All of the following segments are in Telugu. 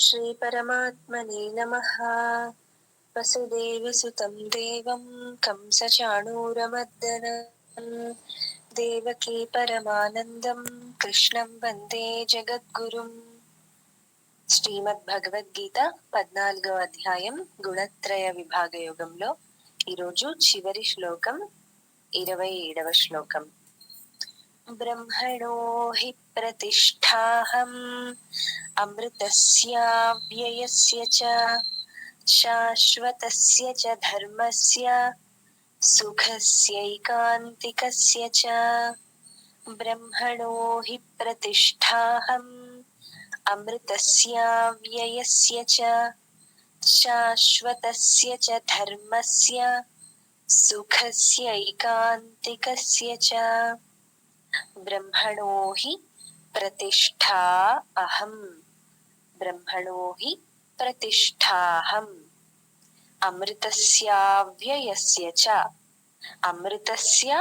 श्रीपरमात्मने नमः वसुदेवसुतं देवं कंसचाणूरमर्दनम् देवकी परमानन्दं कृष्णं वन्दे జగద్గురుం శ్రీమద్ భగవద్గీత పద్నాలుగవ అధ్యాయం గుణత్రయ విభాగ యోగంలో ఈరోజు చివరి శ్లోకం ఇరవై ఏడవ శ్లోకం బ్రహ్మణో హి ప్రతిష్టాహం అమృతస్య వ్యయస్య చ శాశ్వతస్య చ ధర్మస్య సుఖస్యైకాంతికస్య చ బ్రహ్మణో హి ప్రతిష్టాహం అమృతస్య వ్యయస్య చ శాశ్వతస్య చ ధర్మస్య సుఖస్యైకాంతికస్య చ బ్రహ్మణో హి అహం బ్రహ్మణో హి ప్రతిష్ఠాహం అమృతస్యావ్యయస్య చ అమృతస్య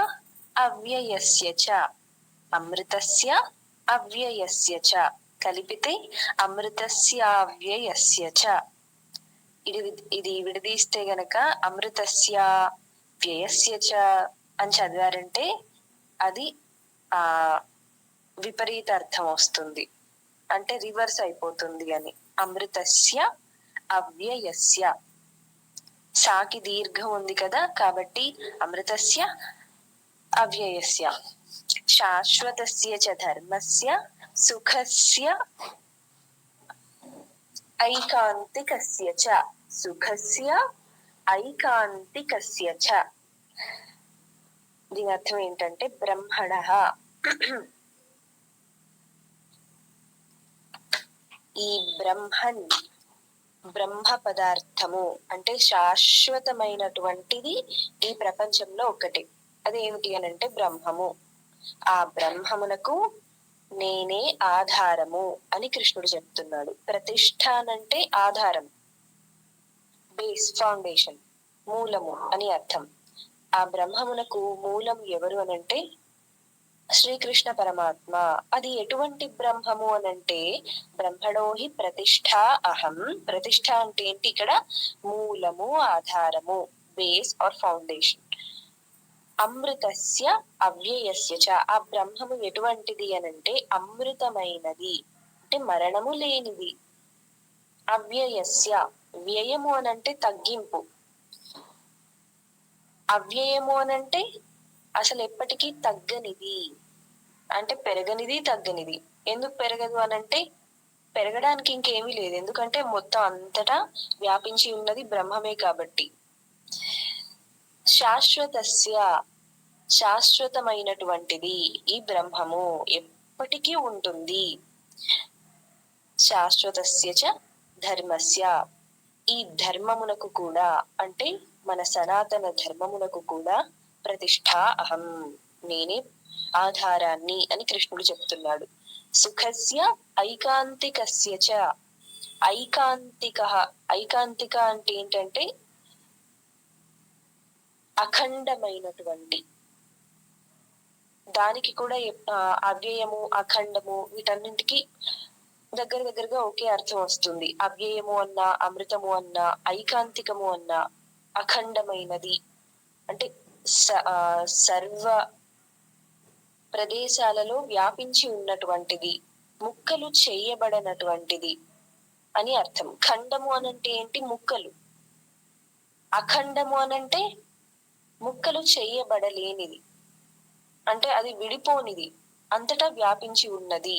అవ్యయస్య చ అమృతస్య అవ్యయస్య చ కలిపితే అమృతస్యావ్యయస్య చ ఇది ఇది విడదీస్తే గనక అమృతస్య వ్యయస్య చ అని చదివారంటే అది ఆ విపరీత అర్థం వస్తుంది అంటే రివర్స్ అయిపోతుంది అని. అమృతస్య అవ్యయస్య. సాకి దీర్ఘం ఉంది కదా కాబట్టి అమృతస్య అవ్యయస్య. శాశ్వతస్య చ ధర్మస్య సుఖస్య ఐకాంతికస్య చ. సుఖస్య ఐకాంతికస్య చ. దీని అర్థం ఏంటంటే బ్రహ్మణ. ఈ బ్రహ్మన్ బ్రహ్మ పదార్థము అంటే శాశ్వతమైనటువంటిది ఈ ప్రపంచంలో ఒకటి అదేమిటి అని అంటే బ్రహ్మము. ఆ బ్రహ్మమునకు నేనే ఆధారము అని కృష్ణుడు చెప్తున్నాడు. ప్రతిష్టానంటే ఆధారం. బేస్ ఫౌండేషన్ మూలము అని అర్థం. ఆ బ్రహ్మమునకు మూలం ఎవరు అనంటే శ్రీకృష్ణ పరమాత్మ. అది ఎటువంటి బ్రహ్మము అనంటే బ్రహ్మణోహి ప్రతిష్ట అహం. ప్రతిష్ట అంటే ఏంటి? ఇక్కడ మూలము ఆధారము బేస్ ఆర్ ఫౌండేషన్ అమృతస్య అవ్యయస్య చ. ఆ బ్రహ్మము ఎటువంటిది అనంటే అమృతమైనది. అంటే మరణము లేనిది. అవ్యయస్య. వ్యయము అనంటే తగ్గింపు. అవ్యయము అంటే అసలు ఎప్పటికీ తగ్గనిది. అంటే పెరగనిది తగ్గనిది. ఎందుకు పెరగదు అని అంటే పెరగడానికి ఇంకేమీ లేదు. ఎందుకంటే మొత్తం అంతటా వ్యాపించి ఉన్నది బ్రహ్మమే కాబట్టి. శాశ్వతస్య శాశ్వతమైనటువంటిది ఈ బ్రహ్మము ఎప్పటికీ ఉంటుంది. శాశ్వతస్య చ ధర్మస్య. ఈ ధర్మమునకు కూడా అంటే మన సనాతన ధర్మమునకు కూడా ప్రతిష్ట అహం. నేనే ఆధారాన్ని అని కృష్ణుడు చెప్తున్నాడు. సుఖస్య ఐకాంతికస్య చ. ఐకాంతిక ఐకాంతిక అంటే ఏంటంటే అఖండమైనటువంటి. దానికి కూడా అవ్యయము అఖండము వీటన్నింటికి దగ్గర దగ్గరగా ఒకే అర్థం వస్తుంది. అవ్యయము అన్న అమృతము అన్న ఐకాంతికము అన్న అఖండమైనది. అంటే సర్వ ప్రదేశాలలో వ్యాపించి ఉన్నటువంటిది ముక్కలు చేయబడనటువంటిది అని అర్థం. ఖండము అనంటే ఏంటి? ముక్కలు. అఖండము అనంటే ముక్కలు చేయబడలేనిది. అంటే అది విడిపోనిది. అంతటా వ్యాపించి ఉన్నది.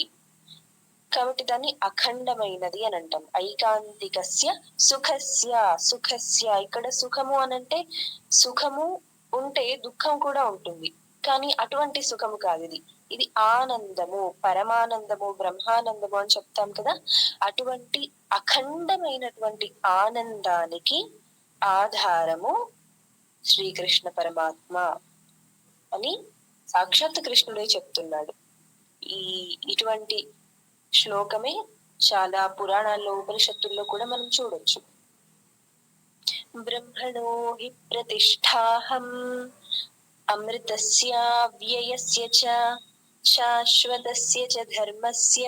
కాబట్టి దాన్ని అఖండమైనది అని అంటాం. ఐకాంతికస్య సుఖస్య సుఖస్య. ఇక్కడ సుఖము అనంటే సుఖము ఉంటే దుఃఖం కూడా ఉంటుంది. కానీ అటువంటి సుఖము కాదు ఇది. ఇది ఆనందము పరమానందము బ్రహ్మానందము అని చెప్తాం కదా. అటువంటి అఖండమైనటువంటి ఆనందానికి ఆధారము శ్రీకృష్ణ పరమాత్మ అని సాక్షాత్ కృష్ణుడే చెప్తున్నాడు. ఈ ఇటువంటి శ్లోకమే చాలా పురాణాల్లో ఉపనిషత్తుల్లో కూడా మనం చూడొచ్చు. బ్రహ్మణో హి ప్రతిష్టాహం అమృతస్య వ్యయస్య చ శాశ్వతస్య చ ధర్మస్య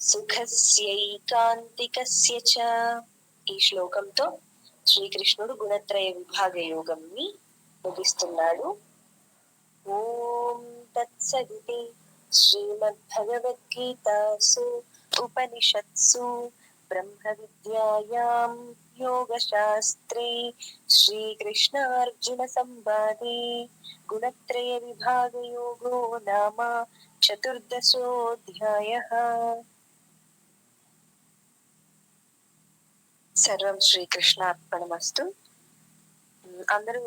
సుఖస్యైకాంతికస్య చ. ఈ శ్లోకంతో శ్రీకృష్ణుడు గుణత్రయ విభాగ యోగంని ముగిస్తున్నాడు. ఓం తత్సదితి శ్రీమద్భగవద్గీతాసు ఉపనిషత్సు బ్రహ్మ విద్యాయాం योगशास्त्रे श्रीकृष्णार्जुन संवादे गुणत्रय विभागयोगो नाम चतुर्दशोऽध्यायः సర్వం శ్రీకృష్ణార్పణమస్తు అందరూ